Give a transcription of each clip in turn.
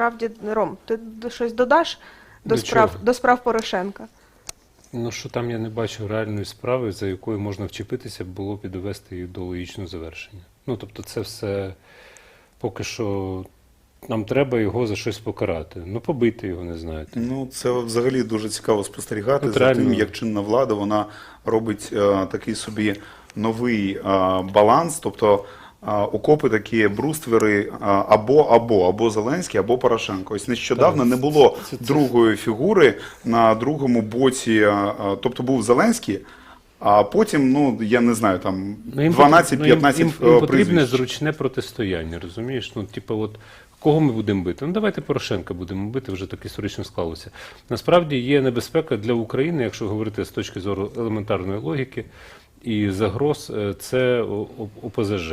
Справді, Ром, ти щось додаш до До справ чого? до справ Порошенка? Ну що там я не бачу реальної справи, за якою можна вчепитися, було б і довести її до логічного завершення. Ну тобто, це все поки що нам треба його за щось покарати. Ну, побити його, не знаєте. Ну, це взагалі дуже цікаво спостерігати От за реально. тим, як чинна влада вона робить е, такий собі новий е, баланс, тобто. Е, Окопи такі бруствери е, або або або Зеленський, або Порошенко. Ось нещодавно не було другої фігури на другому боці. е, е, Тобто був Зеленський, а потім, ну я не знаю, там Ну, їм 12-15 ну, їм, їм, е, їм потрібне зручне протистояння, розумієш? Ну, типу, от кого ми будемо бити? Ну, давайте Порошенка будемо бити, вже так історично склалося. Насправді є небезпека для України, якщо говорити з точки зору елементарної логіки і загроз, е, це ОПЗЖ.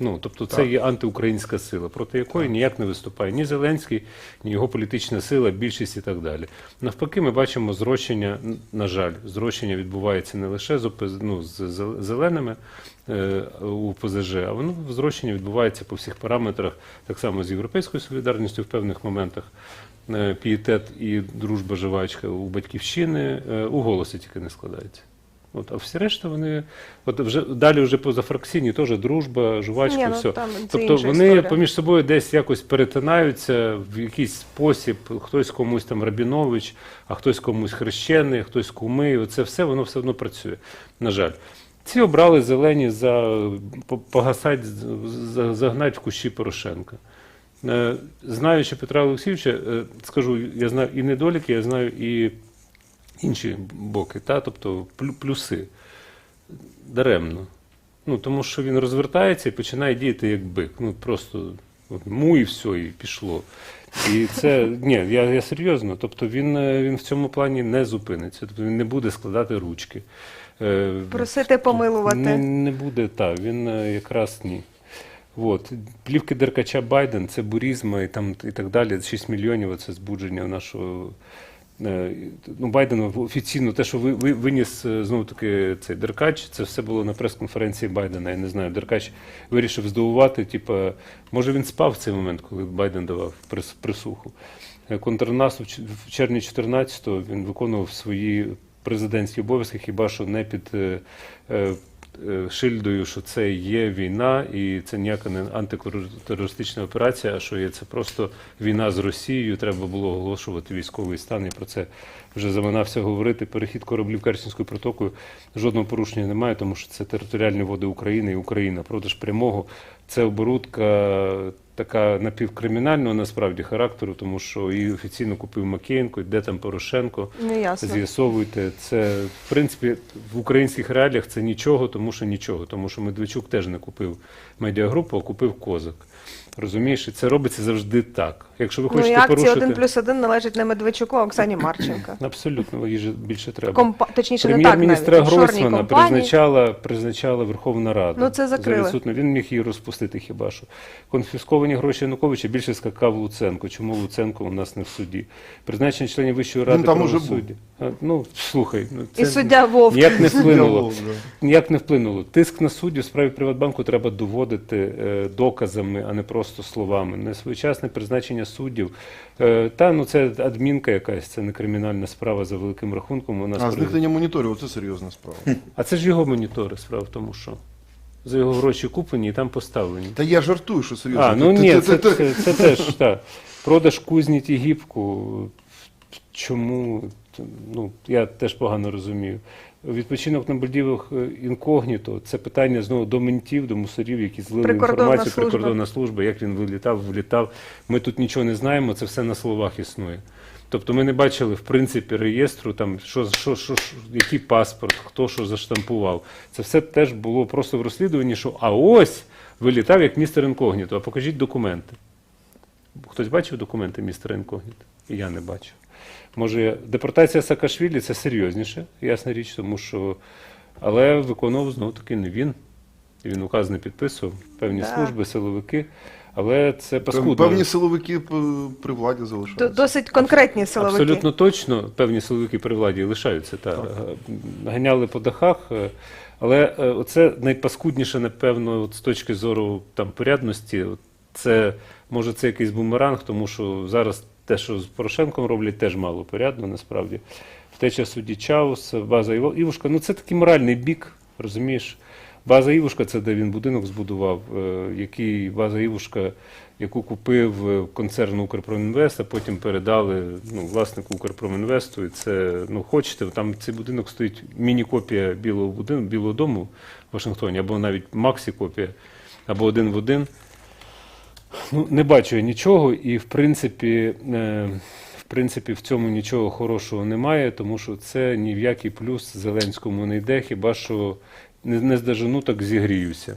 Ну, тобто це є антиукраїнська сила, проти якої ніяк не виступає ні Зеленський, ні його політична сила, більшість і так далі. Навпаки, ми бачимо зрощення, на жаль, зрощення відбувається не лише з, ОПЗ, ну, з зеленими е, у ПЗЖ, а воно зрощення відбувається по всіх параметрах, так само з європейською солідарністю в певних моментах. Е, Пієтет і дружба жвачка у батьківщини, е, у голосі тільки не складається. От, а всі решта вони, от вже далі вже позафракційні теж дружба, жувачка, Ні, ну, все. там тобто вони історія. поміж собою десь якось перетинаються в якийсь спосіб. Хтось комусь там Рабінович, а хтось комусь хрещений, хтось куми. Оце все воно все одно працює. На жаль. Ці обрали зелені за по- погасать, за- загнать в кущі Порошенка. Е, Знаючи Петра Олексійовича, е, скажу, я знаю і недоліки, я знаю і інші боки, та, тобто плюси. Даремно. Ну, тому що він розвертається і починає діяти як бик. Ну, просто от, му і все, і пішло. І це ні, я, я серйозно. Тобто він, е, він в цьому плані не зупиниться. Тобто він не буде складати ручки. Е, Просити помилувати. Не, не буде, так, він е, якраз ні. От. Плівки Деркача Байден, це бурізма і, там, і так далі. 6 мільйонів це збудження нашого. Е, Ну, Байден офіційно те, що ви, ви, виніс е, знову таки цей Деркач, це все було на прес-конференції Байдена. Я не знаю, Деркач вирішив здивувати. Типа, може він спав в цей момент, коли Байден давав прис- присуху. Е, Контрнаступ в червні 14-го він виконував свої президентські обов'язки, хіба що не під шильдою, що це є війна, і це ніяка не антитерористична операція, а що є це просто війна з Росією. Треба було оголошувати військовий стан. І про це вже заминався говорити. Перехід кораблів Керченською протокою жодного порушення немає, тому що це територіальні води України і Україна. Продаж прямого це оборудка така напівкримінального насправді характеру, тому що її офіційно купив Макеєнко, де там Порошенко. Не ясно. З'ясовуйте, це в принципі в українських реаліях це нічого, тому що нічого. Тому що Медведчук теж не купив медіагрупу, а купив козак. Розумієш, і це робиться завжди так. Якщо ви Ну і хочете акції порушити, 1 плюс 1 належить не Медведчуку, а Оксані Марченко. абсолютно їй же більше треба. Компа... Точніше, не так навіть. Гройсмана компанії. призначала, призначала Верховна Рада. Ну, це закрили. За. Він міг її розпустити хіба що. Конфісковані гроші Януковича більше скакав Луценко. Чому Луценко у нас не в суді? Призначення членів Вищої ради Він там уже. А, Ну, слухай, ну, І суддя Вовк. ніяк не вплинуло. Ніяк не вплинуло. Тиск на суддів в справі Приватбанку треба доводити е, доказами, а не просто словами. Несвоєчасне призначення суддів. Е, та ну це адмінка якась, це не кримінальна справа за великим рахунком. У нас А зникнення моніторів це серйозна справа. а це ж його монітори, справа в тому, що за його гроші куплені і там поставлені. Та я жартую, що серйозно. А, ну Ти- ні, ти- це, ти- це, це теж так. Продаж кузні Тігіпку. Чому? Ну, я теж погано розумію. Відпочинок на Мальдівах е, інкогніто це питання знову до ментів, до мусорів, які злили інформацію, служба. прикордонна служба, як він вилітав, влітав. Ми тут нічого не знаємо, це все на словах існує. Тобто ми не бачили в принципі реєстру, там що, що, що, що який паспорт, хто що заштампував. Це все теж було просто в розслідуванні, що а ось вилітав як містер інкогніто. А покажіть документи. Хтось бачив документи містера інкогніто? Я не бачив. Може, депортація Саакашвілі це серйозніше, ясна річ, тому що. Але виконував знову таки не він. Він указ не підписував, певні Да. служби, силовики. Але це паскудно. Певні силовики при владі залишаються. Досить конкретні силовики. Абсолютно точно певні силовики при владі лишаються. Та, е, ганяли по дахах. е, Але е, оце найпаскудніше, напевно, от з точки зору там, порядності, це може це якийсь бумеранг, тому що зараз те, що з Порошенком роблять, теж мало порядно, насправді. Втеча судді Чаус, база Івушка. Ну це такий моральний бік, розумієш? База Івушка це де він будинок збудував, е, який база Івушка, яку купив е, концерн Укрпромінвест, а потім передали ну, власнику Укрпромінвесту. І це, ну, хочете, там цей будинок стоїть міні-копія білого будинку, білого дому в Вашингтоні, або навіть максі-копія, або один в один. Ну, не бачу я нічого, і в принципі, е, в принципі, в цьому нічого хорошого немає, тому що це ні в який плюс Зеленському не йде, хіба що не, не здожену, так зігріюся.